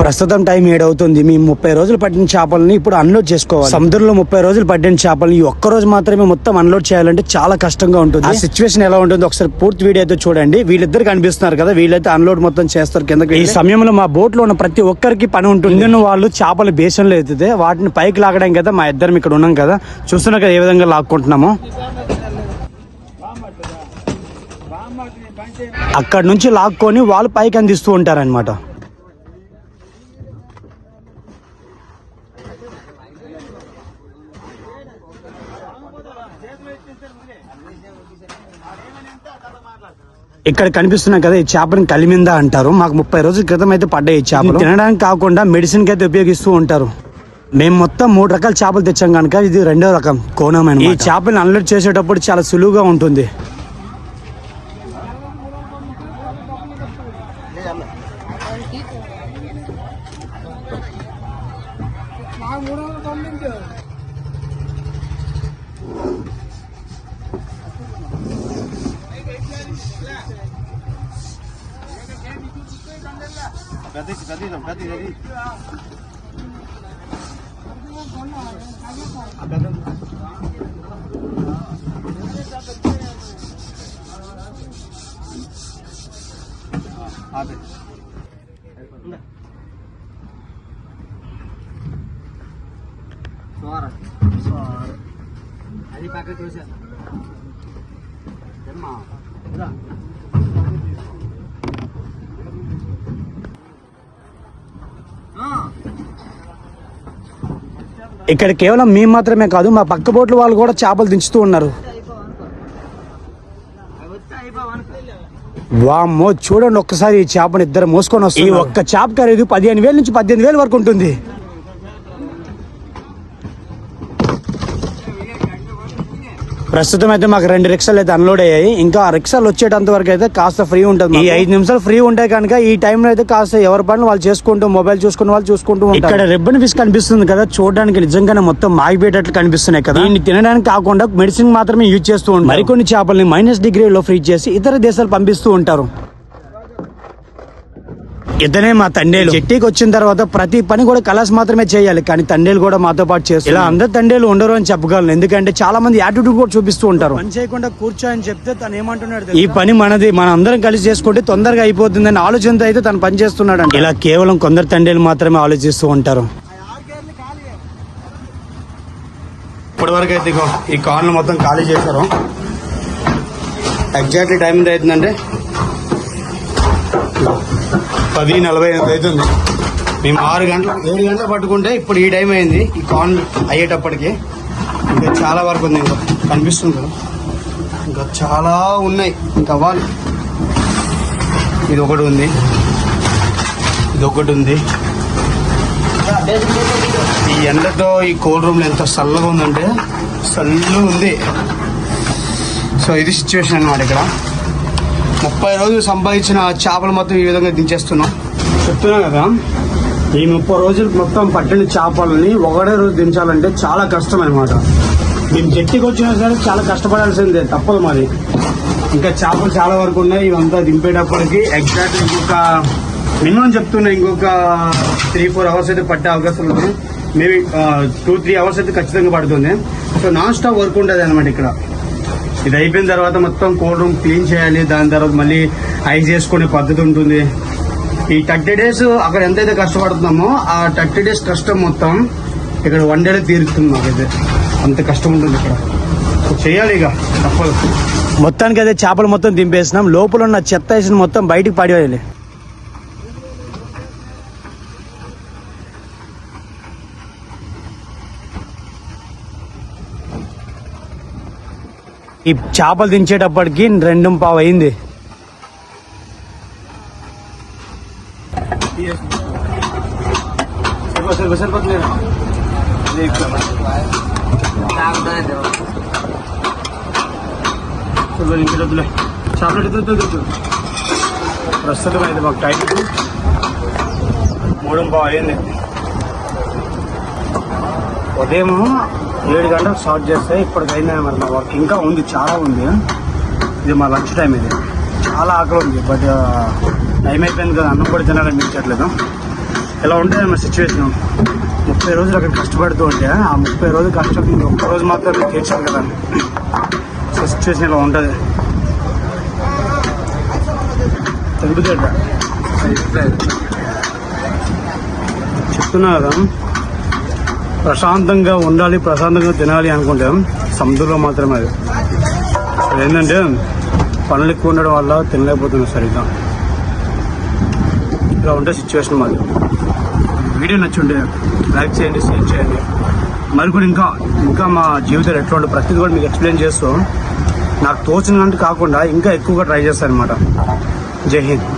ప్రస్తుతం టైం ఏడవుతుంది. మేము ముప్పై రోజులు పట్టిన చేపలని ఇప్పుడు అన్లోడ్ చేసుకోవాలి. సముద్రంలో ముప్పై రోజులు పట్టిన చేపలని ఈ ఒక్క రోజు మాత్రమే మొత్తం అన్లోడ్ చేయాలంటే చాలా కష్టంగా ఉంటుంది. ఆ సిచ్యువేషన్ ఎలా ఉంటుంది ఒకసారి పూర్తి వీడియో అయితే చూడండి. వీళ్ళిద్దరు కనిపిస్తున్నారు కదా వీళ్ళైతే అన్లోడ్ మొత్తం చేస్తారు కిందకి ఈ సమయంలో మా బోట్లో ఉన్న ప్రతి ఒక్కరికి పని ఉంటుంది. వాళ్ళు చేపలు బేసన్లో ఎత్తితే వాటిని పైకి లాగడానికి కదా మా ఇద్దరం ఇక్కడ ఉన్నాం కదా. చూస్తున్నా కదా ఏ విధంగా లాక్కుంటున్నామో. అక్కడ నుంచి లాక్కొని వాళ్ళు పైకి అందిస్తూ ఉంటారన్నమాట. ఇక్కడ కనిపిస్తున్నాయి కదా ఈ చేపని కలిమింద అంటారు. మాకు ముప్పై రోజుల క్రితం అయితే పడ్డాయి ఈ చేపలు. తినడానికి కాకుండా మెడిసిన్కి అయితే ఉపయోగిస్తూ ఉంటారు. మేము మొత్తం మూడు రకాల చేపలు తెచ్చాం కనుక ఇది రెండో రకం. కోణం ఈ చేపని అన్లోడ్ చేసేటప్పుడు చాలా సులువుగా ఉంటుంది. Abi. Suara. Suara. Pakai dosa. ఇక్కడ కేవలం మేము మాత్రమే కాదు మా పక్క బోట్ల వాళ్ళు కూడా చేపలు దించుతూ ఉన్నారు. వామ్మో చూడండి ఒక్కసారి ఈ చేపను ఇద్దరు మోసుకొని వస్తుంది ఈ ఒక్క చేప ఖరీదు పదిహేను వేల నుంచి పద్దెనిమిది వేల వరకు ఉంటుంది. ప్రస్తుతం అయితే మాకు రెండు రిక్షాలు అయితే అన్లోడ్ అయ్యాయి. ఇంకా ఆ రిక్షాలు వచ్చేటంత వరకు అయితే కాస్త ఫ్రీ ఉంటుంది ఈ ఐదు నిమిషాలు ఫ్రీ ఉంటాయి కనుక ఈ టైంలో అయితే కాస్త ఎవరి పనులు వాళ్ళు చేసుకుంటూ మొబైల్ చూసుకుని వాళ్ళు చూసుకుంటూ ఉంటారు. ఇక్కడ రిబ్బన్ ఫిష్ కనిపిస్తుంది కదా చూడడానికి నిజంగానే మొత్తం మాగిపోయేటట్లు కనిపిస్తున్నాయి కదా. దీన్ని తినడానికి కాకుండా మెడిసిన్ మాత్రమే యూజ్ చేస్తూ ఉంటారు. మరికొన్ని చేపల్ని మైనస్ డిగ్రీలో ఫ్రీజ్ చేసి ఇతర దేశాలు పంపిస్తూ ఉంటారు. ఇతనే మా తండేలు చెట్టికి వచ్చిన తర్వాత ప్రతి పని కూడా కలాస్ మాత్రమే చేయాలి. కానీ తండేలు కూడా మాతో పాటు చేస్తారు ఇలా అందరు తండేలు ఉండరు అని చెప్పగలను. ఎందుకంటే చాలా మంది యాటిట్యూడ్ కూడా చూపిస్తూ ఉంటారు. పని చేయకుండా కూర్చో అని చెప్తే తను ఏమంటున్నాడు ఈ పని మనది. మన అందరం కలిసి చేసుకుంటే తొందరగా అయిపోతుందని ఆలోచనతో అయితే తను పని చేస్తున్నాడు ఇలా కేవలం కొందరు తండేలు మాత్రమే ఆలోచిస్తూ ఉంటారు. ఇప్పటి వరకు అయితే ఈ కార్లు మొత్తం ఖాళీ చేశారు. ఎగ్జాక్ట్లీ టైం ఎంత అవుతుందంటే పది నలభై ఎనిమిది అవుతుంది. మేము ఆరు గంటలు ఏడు గంటలు పట్టుకుంటే ఇప్పుడు ఈ టైం అయింది. ఈ కాన్ అయ్యేటప్పటికి ఇంకా చాలా వరకు ఉంది ఇంకా కనిపిస్తుంది కదా ఇంకా చాలా ఉన్నాయి. ఇంకా అవ్వాలి ఇది ఒకటి ఉంది. ఇది ఒకటి ఉంది. ఈ ఎండతో ఈ కోల్డ్ రూమ్లో ఎంత చల్లగా ఉందంటే చల్లగా ఉంది. సో ఇది సిచ్యువేషన్ అన్నమాట ఇక్కడ. ముప్పై రోజులు సంపాదించిన చేపలు మొత్తం ఈ విధంగా దించేస్తున్నాం. చెప్తున్నా కదా ఈ ముప్పై రోజులు మొత్తం పట్టిన చేపలని ఒకటే రోజు దించాలంటే చాలా కష్టం అనమాట మేము జట్టికి వచ్చినా సరే చాలా కష్టపడాల్సిందే తప్పదు మరి. ఇంకా చేపలు చాలా వరకు ఉన్నాయి ఇవంతా దింపేటప్పటికి ఎగ్జాక్ట్ ఇంకొక మినిమం చెప్తున్నా ఇంకొక త్రీ ఫోర్ అవర్స్ అయితే పట్టే అవకాశం ఉంది. మేబీ టూ త్రీ అవర్స్ అయితే ఖచ్చితంగా పడుతుంది. సో నాన్ స్టాప్ వర్క్ ఉంటుంది అనమాట ఇక్కడ. ఇది అయిపోయిన తర్వాత మొత్తం కోల్డ్ రూమ్ క్లీన్ చేయాలి. దాని తర్వాత మళ్ళీ ఐస్ చేసుకునే పద్ధతి ఉంటుంది. ఈ థర్టీ డేస్ అక్కడ ఎంతైతే కష్టపడుతున్నామో ఆ థర్టీ డేస్ కష్టం మొత్తం ఇక్కడ వన్ డేలో తీరుతుంది మాకైతే. అంత కష్టం ఉంటుంది ఇక్కడ. చేయాలి ఇక తప్పదు. మొత్తానికి అయితే చేపలు మొత్తం దింపేసినాం. లోపల ఉన్న చెత్త వేసిన మొత్తం బయటికి పడేయాలి. ఈ చేపలు దించేటప్పటికి రెండు పావు అయింది. ప్రస్తుతం అయితే మాకు టైం మూడు పావు అయింది. ఉదయం ఏడు గంటలకు స్టార్ట్ చేస్తే ఇప్పటికైనా మరి మా వర్క్ ఇంకా ఉంది చాలా ఉంది. ఇది మా లంచ్ టైం ఇది. చాలా ఆకలి ఉంది బట్ టైం అయిపోయింది కదా అన్నం కూడా తినాలనిపించట్లేదు ఇలా ఉంటే మన సిచ్యువేషన్ ముప్పై రోజులు అక్కడ కష్టపడుతూ ఉంటే ఆ ముప్పై రోజులు కష్టం ఒక్క రోజు మాత్రం తీర్చాలి కదా. సో సిచ్యువేషన్ ఇలా ఉంటుంది. తెలుపుతేట చెప్తున్నా కదా. ప్రశాంతంగా ఉండాలి ప్రశాంతంగా తినాలి అనుకుంటే. సముద్రంలో మాత్రమే అది. ఏంటంటే పనులు ఎక్కువ ఉండడం వల్ల తినలేకపోతున్నాం సరిగ్గా. ఇలా ఉంటే సిచ్యువేషన్ మాది. వీడియో నచ్చుండే లైక్ చేయండి షేర్ చేయండి. మరి కూడా ఇంకా ఇంకా మా జీవితాలు ఎట్లా ఉంటే ప్రతిదీ కూడా మీకు ఎక్స్ప్లెయిన్ చేస్తూ నాకు తోచినట్టు కాకుండా ఇంకా ఎక్కువగా ట్రై చేస్తాను అనమాట జై హింద్.